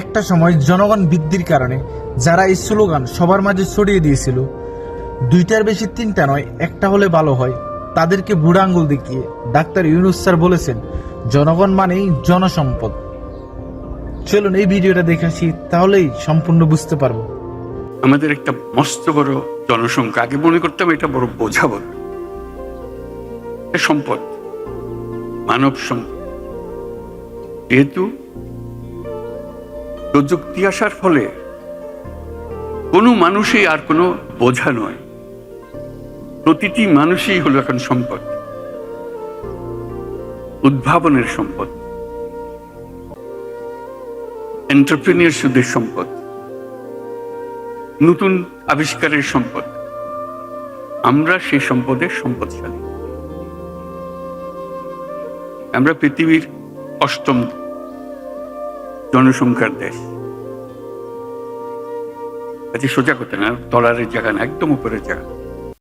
একটা সময় জনগণ বৃদ্ধির কারণে যারা এই স্লোগান সবার মাঝে ছড়িয়ে দিয়েছিল, দুইটার বেশি তিনটা নয়, একটা হলে ভালো হয়, তাদেরকে বুড়া আঙ্গুল দেখিয়ে ডাক্তার ইউনুস স্যার বলেছেন, জনগণ মানেই জনসম্পদ। চলুন এই ভিডিওটা দেখে আসি, তাহলেই সম্পূর্ণ বুঝতে পারব। আমাদের একটা মস্ত বড় জনসংখ্যা, আগে মনে করতাম এটা বড় বোঝা বল এটা সম্পদ, মানব সম্পদ। যেহেতু প্রযুক্তি আসার ফলে কোনো মানুষই আর কোনো বোঝা নয়। প্রতিটি মানুষই হলো এখন সম্পদ। উদ্ভাবনের সম্পদ। এন্টারপ্রিনিয়রশিপের সম্পদ। নতুন আবিষ্কারের সম্পদ। আমরা সেই সম্পদের সম্পদশালী। আমরা পৃথিবীর অষ্টম জনসংখ্যার দেশ। আজকে সোজা করতে না তলারের জায়গা না একদম উপরের জায়গা।